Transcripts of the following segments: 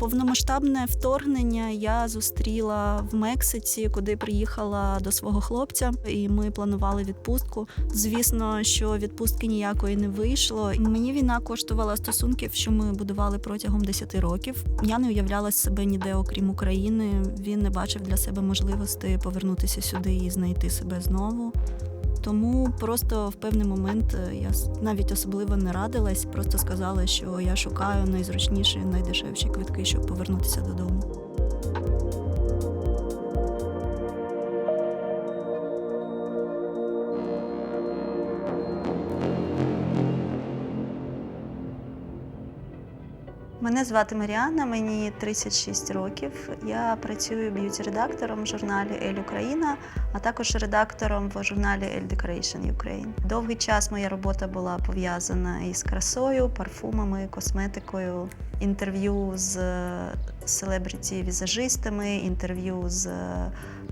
Повномасштабне вторгнення я зустріла в Мексиці, куди приїхала до свого хлопця, і ми планували відпустку. Звісно, що відпустки ніякої не вийшло. Мені війна коштувала стосунків, що ми будували протягом 10 років. Я не уявляла себе ніде, окрім України. Він не бачив для себе можливості повернутися сюди і знайти себе знову. Тому просто в певний момент е, я навіть особливо не радилась, просто сказала, що я шукаю найзручніші, найдешевші квитки, щоб повернутися додому. Мене звати Маріанна, мені 36 років. Я працюю б'юті-редактором в журналі Ель Україна, а також редактором в журналі Ель Decoration Ukraine. Довгий час моя робота була пов'язана із красою, парфумами, косметикою, інтерв'ю з селебріті-візажистами, інтерв'ю з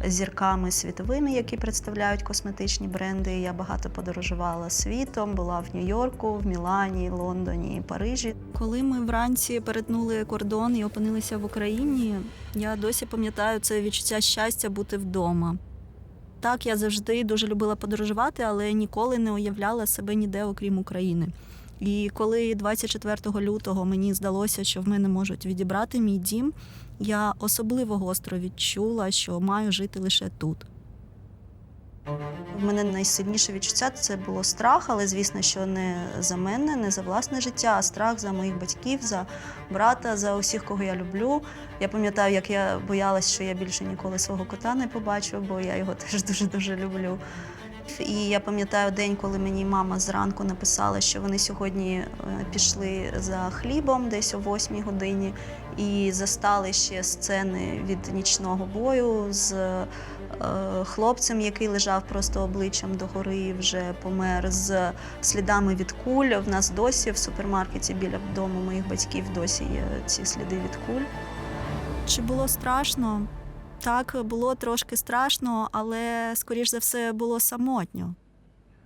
зірками світовими, які представляють косметичні бренди. Я багато подорожувала світом, була в Нью-Йорку, в Мілані, Лондоні, Парижі. Коли ми вранці перетнули кордон і опинилися в Україні, я досі пам'ятаю це відчуття щастя бути вдома. Так, я завжди дуже любила подорожувати, але ніколи не уявляла себе ніде, окрім України. І коли 24 лютого мені здалося, що в мене можуть відібрати мій дім, я особливо гостро відчула, що маю жити лише тут. В мене найсильніше відчуття це було страх, але звісно, що не за мене, не за власне життя, а страх за моїх батьків, за брата, за усіх, кого я люблю. Я пам'ятаю, як я боялась, що я більше ніколи свого кота не побачу, бо я його теж дуже дуже люблю. І я пам'ятаю день, коли мені мама зранку написала, що вони сьогодні е, пішли за хлібом десь о 8 годині, і застали ще сцени від нічного бою з е, хлопцем, який лежав просто обличчям догори, вже помер з слідами від куль. В нас досі в супермаркеті біля дому моїх батьків досі є ці сліди від куль. Чи було страшно? Так, було трошки страшно, але скоріш за все було самотньо.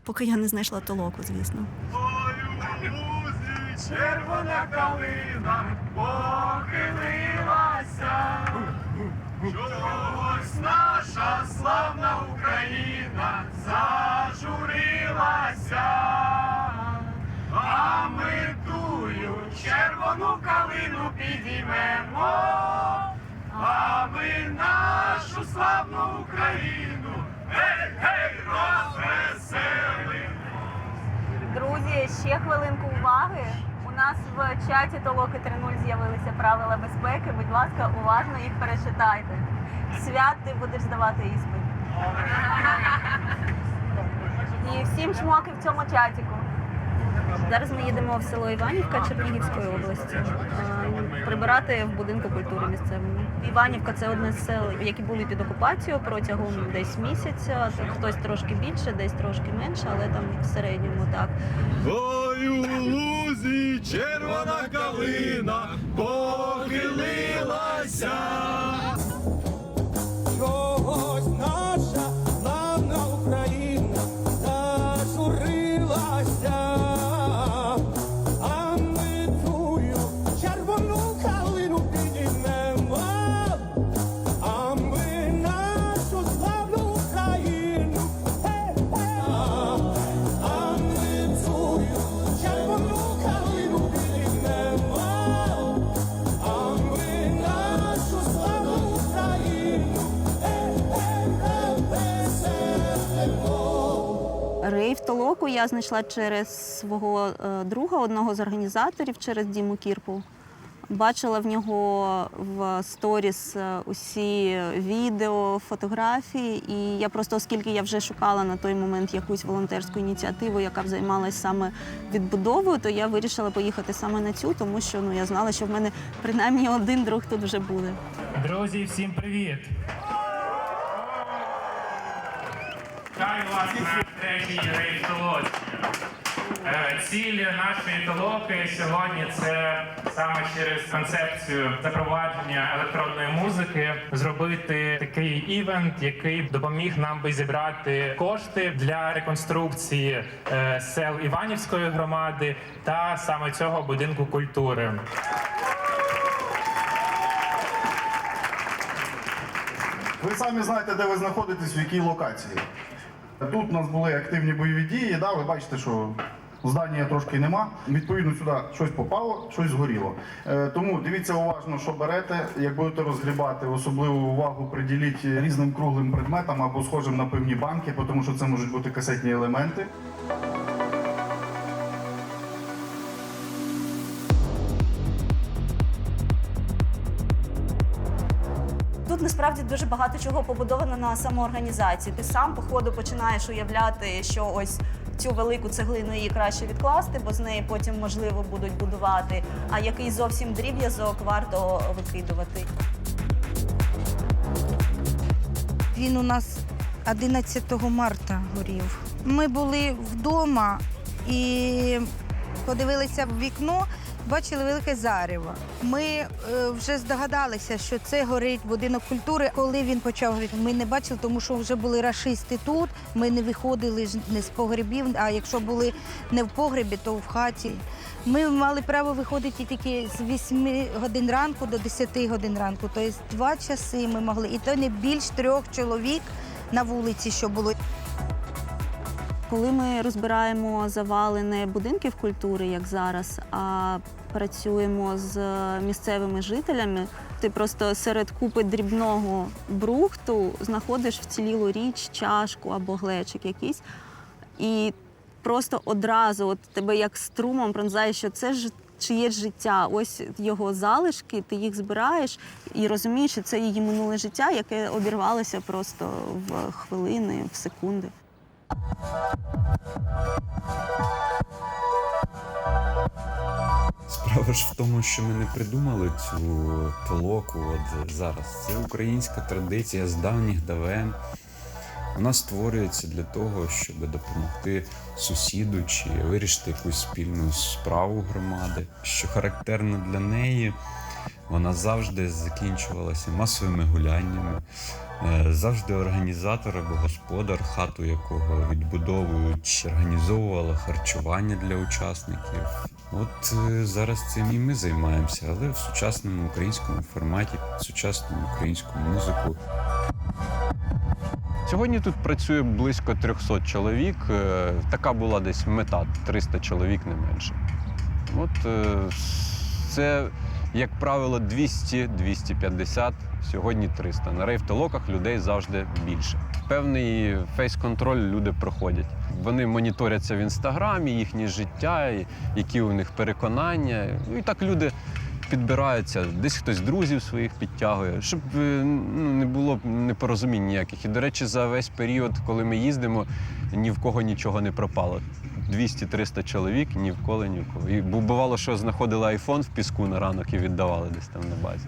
Поки я не знайшла толоку, звісно. Червона калина похилилася. Чогось наша славна Україна зажурилася. А ми тую червону калину підіймемо, славну Україну, гей, гей, розвеселимо. Друзі, ще хвилинку уваги. У нас в чаті Толоки 3.0 з'явилися правила безпеки. Будь ласка, уважно їх перечитайте. Свят, ти будеш здавати іспит. І всім чмоки в цьому чатіку. Зараз ми їдемо в село Іванівка Чернігівської області е, прибирати в будинку культури місцевому. Іванівка це одне з сел, які були під окупацією протягом десь місяця. Хтось трошки більше, десь трошки менше, але там в середньому так. Ой, у лузі червона калина похилилася. Я знайшла через свого е, друга, одного з організаторів, через Діму Кірпу. Бачила в нього в сторіс е, усі відео, фотографії, і я просто, оскільки я вже шукала на той момент якусь волонтерську ініціативу, яка б займалась саме відбудовою, то я вирішила поїхати саме на цю, тому що ну я знала, що в мене принаймні один друг тут вже буде. Друзі, всім привіт! Хай вас на премії рейтологія. Е, ціль нашої толоки сьогодні це саме через концепцію запровадження електронної музики зробити такий івент, який допоміг нам би зібрати кошти для реконструкції е, сел Іванівської громади та саме цього будинку культури. Ви самі знаєте, де ви знаходитесь, в якій локації. Тут у нас були активні бойові дії, да, ви бачите, що здання трошки нема. Відповідно, сюди щось попало, щось згоріло. Е, тому дивіться уважно, що берете. Як будете розгрібати, особливу увагу приділіть різним круглим предметам або схожим на певні банки, тому що це можуть бути касетні елементи. Насправді дуже багато чого побудовано на самоорганізації. Ти сам по ходу починаєш уявляти, що ось цю велику цеглину її краще відкласти, бо з неї потім можливо будуть будувати. А який зовсім дріб'язок варто викидувати. Він у нас 11 марта горів. Ми були вдома і подивилися в вікно, бачили велике зарево. Ми е, вже здогадалися, що це горить будинок культури. Коли він почав горіти, ми не бачили, тому що вже були рашисти тут. Ми не виходили ж не з погребів, а якщо були не в погребі, то в хаті. Ми мали право виходити тільки з 8 годин ранку до 10 годин ранку. Тобто два часи ми могли, і то не більш трьох чоловік на вулиці, що було. Коли ми розбираємо завали не будинків культури, як зараз, а працюємо з місцевими жителями, ти просто серед купи дрібного брухту знаходиш вцілілу річ, чашку або глечик якийсь, і просто одразу от тебе як струмом пронзає, що це ж чиєсь життя. Ось його залишки, ти їх збираєш і розумієш, що це її минуле життя, яке обірвалося просто в хвилини, в секунди. Справа ж в тому, що ми не придумали цю толоку от зараз. Це українська традиція з давніх давен. Вона створюється для того, щоб допомогти сусіду чи вирішити якусь спільну справу громади. Що характерно для неї, вона завжди закінчувалася масовими гуляннями. Е, Завжди організатор або господар, хату якого відбудовують, організовувала харчування для учасників. От е, зараз цим і ми займаємося, але в сучасному українському форматі, сучасну українську музику. Сьогодні тут працює близько 300 чоловік. Е, Така була десь мета 300 чоловік не менше. От це, як правило, 200-250, сьогодні 300. На рейв-толоках людей завжди більше. Певний фейс-контроль люди проходять. Вони моніторяться в інстаграмі, їхнє життя, які у них переконання. Ну, І так люди підбираються, десь хтось друзів своїх підтягує, щоб е, ну, не було непорозумінь ніяких. І, до речі, за весь період, коли ми їздимо, ні в кого нічого не пропало. 200-300 чоловік ні в коли ні в кого. І бу- бувало, що знаходили айфон в піску на ранок і віддавали десь там на базі.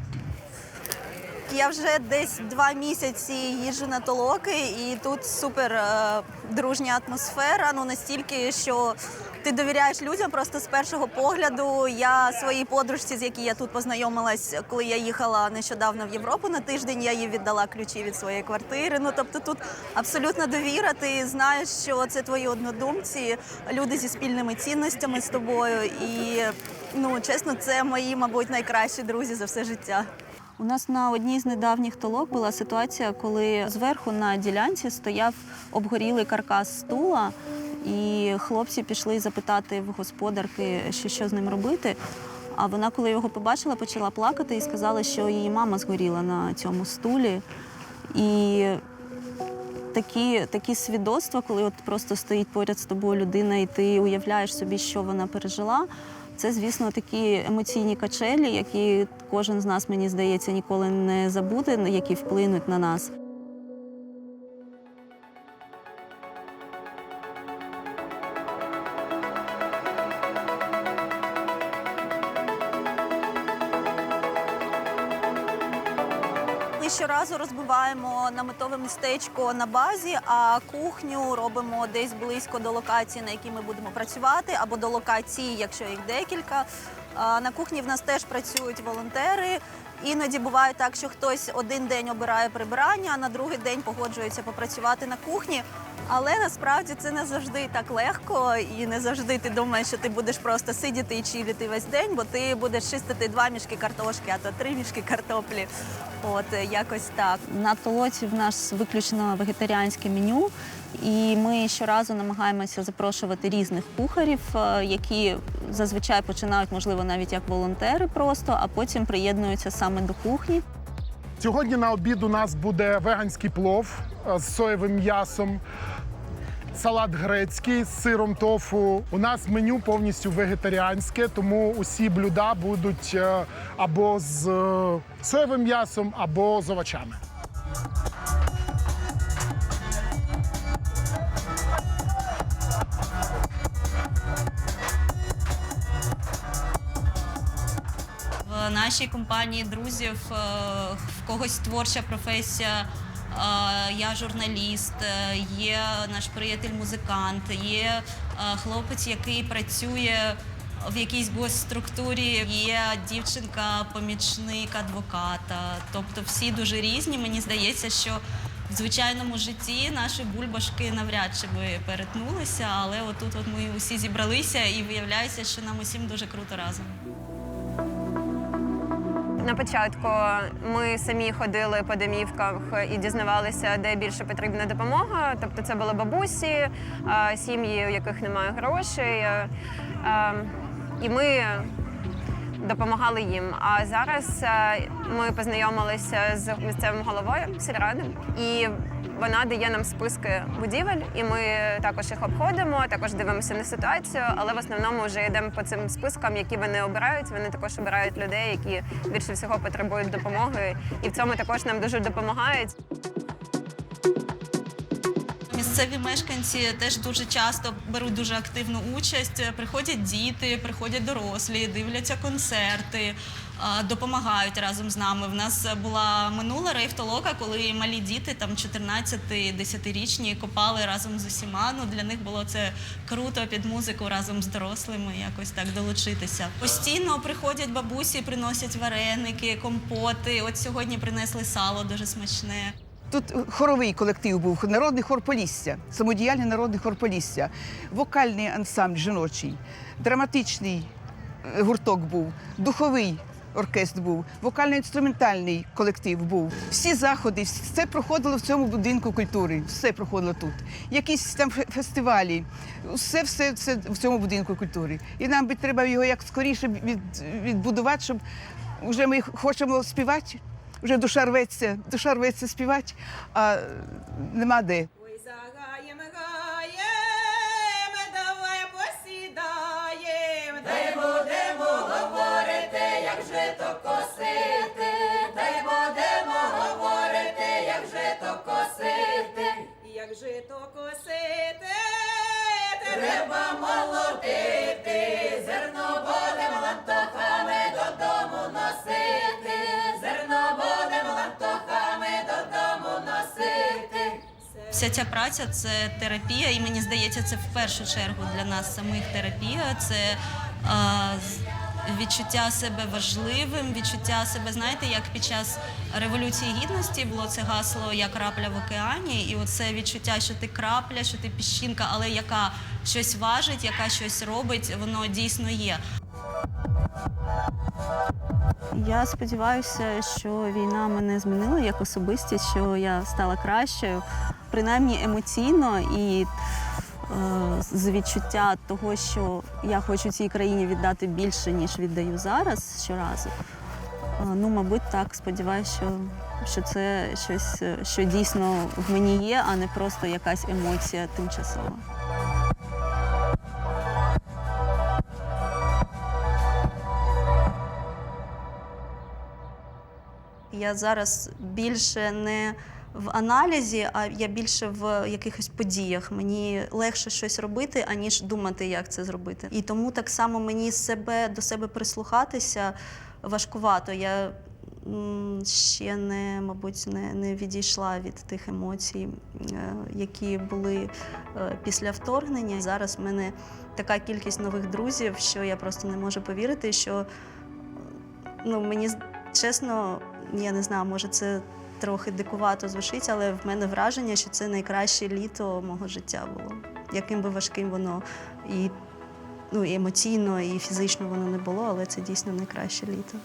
Я вже десь два місяці їжджу на толоки, і тут супер е, дружня атмосфера. Ну настільки, що ти довіряєш людям просто з першого погляду. Я своїй подружці, з якій я тут познайомилась, коли я їхала нещодавно в Європу на тиждень, я їй віддала ключі від своєї квартири. Ну тобто тут абсолютна довіра. Ти знаєш, що це твої однодумці, люди зі спільними цінностями з тобою. І ну чесно, це мої, мабуть, найкращі друзі за все життя. У нас на одній з недавніх толок була ситуація, коли зверху на ділянці стояв обгорілий каркас стула, і хлопці пішли запитати в господарки, що, що з ним робити. А вона, коли його побачила, почала плакати і сказала, що її мама згоріла на цьому стулі. І такі, такі свідоцтва, коли от просто стоїть поряд з тобою людина, і ти уявляєш собі, що вона пережила. Це, звісно, такі емоційні качелі, які кожен з нас, мені здається, ніколи не забуде, які вплинуть на нас. Ми щоразу розбиваємо наметове містечко на базі, а кухню робимо десь близько до локації, на якій ми будемо працювати, або до локації, якщо їх декілька. На кухні в нас теж працюють волонтери. Іноді буває так, що хтось один день обирає прибирання, а на другий день погоджується попрацювати на кухні. Але насправді це не завжди так легко, і не завжди ти думаєш, що ти будеш просто сидіти і чилити весь день, бо ти будеш чистити два мішки картошки, а то три мішки картоплі. От е, якось так. На толоці в нас виключно вегетаріанське меню, і ми щоразу намагаємося запрошувати різних кухарів, е, які зазвичай починають, можливо, навіть як волонтери просто, а потім приєднуються саме до кухні. Сьогодні на обід у нас буде веганський плов з соєвим м'ясом, салат грецький з сиром тофу. У нас меню повністю вегетаріанське, тому усі блюда будуть е, або з е, соєвим м'ясом, або з овочами. В нашій компанії друзів е, в когось творча професія. Е, Я журналіст, е, є наш приятель музикант, є е, хлопець, який працює в якійсь госструктурі, є дівчинка, помічник адвоката. Тобто всі дуже різні. Мені здається, що в звичайному житті наші бульбашки навряд чи би перетнулися, але отут от ми усі зібралися і виявляється, що нам усім дуже круто разом. На початку ми самі ходили по домівках і дізнавалися, де більше потрібна допомога. Тобто це були бабусі, сім'ї, у яких немає грошей. а, І ми допомагали їм. А зараз ми познайомилися з місцевим головою сільради, і вона дає нам списки будівель, і ми також їх обходимо, також дивимося на ситуацію, але в основному вже йдемо по цим спискам, які вони обирають. Вони також обирають людей, які більше всього потребують допомоги, і в цьому також нам дуже допомагають. Місцеві мешканці теж дуже часто беруть дуже активну участь. Приходять діти, приходять дорослі, дивляться концерти, допомагають разом з нами. В нас була минула рейфтолока, коли малі діти, там 14-10-річні, копали разом з усіма. Ну для них було це круто під музику разом з дорослими, якось так долучитися. Постійно приходять бабусі, приносять вареники, компоти. От сьогодні принесли сало дуже смачне. Тут хоровий колектив був, народний хор Полісся, самодіяльний народний хор Полісся, вокальний ансамбль жіночий, драматичний е, гурток був, духовий оркестр був, вокально-інструментальний колектив був. Всі заходи, все проходило в цьому будинку культури. Все проходило тут. Якісь там фестивалі, все, все, все в цьому будинку культури. І нам би треба його як скоріше від, відбудувати, щоб вже ми хочемо співати. Вже душа рветься, душа рветься співати, а нема де. Ой, загаєм, гаєм, давай Вся ця праця це терапія, і мені здається, це в першу чергу для нас самих терапія. Це відчуття себе важливим, відчуття себе, знаєте, як під час революції гідності було це гасло Я крапля в океані, і оце відчуття, що ти крапля, що ти піщинка, але яка щось важить, яка щось робить, воно дійсно є. Я сподіваюся, що війна мене змінила як особистість, що я стала кращою, принаймні емоційно і е, з відчуття того, що я хочу цій країні віддати більше, ніж віддаю зараз щоразу. Е, ну, мабуть, так. Сподіваюся, що, що це щось, е, що дійсно в мені є, а не просто якась емоція тимчасова. Я зараз більше не в аналізі, а я більше в якихось подіях. Мені легше щось робити, аніж думати, як це зробити. І тому так само мені себе до себе прислухатися важкувато. Я ще не, мабуть, не, не відійшла від тих емоцій, е, які були е, після вторгнення. Зараз в мене така кількість нових друзів, що я просто не можу повірити, що ну, мені чесно, я не знаю, може це трохи дикувато звучить, але в мене враження, що це найкраще літо мого життя було. Яким би важким воно і, ну, і емоційно, і фізично воно не було, але це дійсно найкраще літо.